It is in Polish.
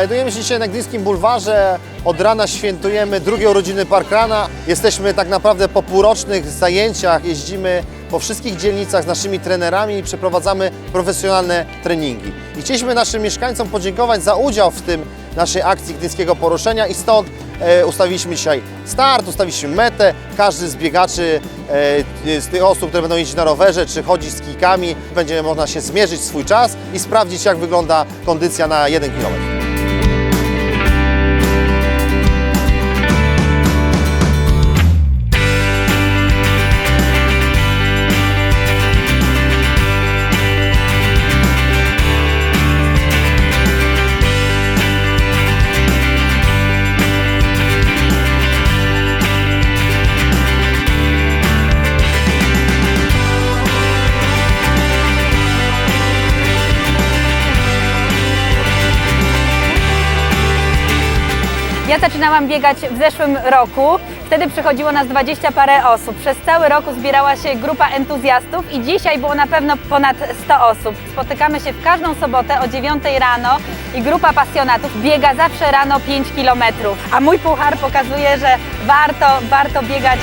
Znajdujemy się dzisiaj na Gdyńskim Bulwarze. Od rana świętujemy drugie urodziny Parkrana. Jesteśmy tak naprawdę po półrocznych zajęciach. Jeździmy po wszystkich dzielnicach z naszymi trenerami i przeprowadzamy profesjonalne treningi. I chcieliśmy naszym mieszkańcom podziękować za udział w tym naszej akcji Gdyńskiego Poruszenia i stąd e, ustawiliśmy dzisiaj start, ustawiliśmy metę. Każdy z biegaczy, e, z tych osób, które będą jeździć na rowerze czy chodzić z kijkami, będzie można się zmierzyć swój czas i sprawdzić jak wygląda kondycja na 1 km. Ja zaczynałam biegać w zeszłym roku. Wtedy przychodziło nas 20 parę osób. Przez cały rok zbierała się grupa entuzjastów i dzisiaj było na pewno ponad 100 osób. Spotykamy się w każdą sobotę o 9 rano i grupa pasjonatów biega zawsze rano 5 kilometrów. A mój puchar pokazuje, że warto, warto biegać.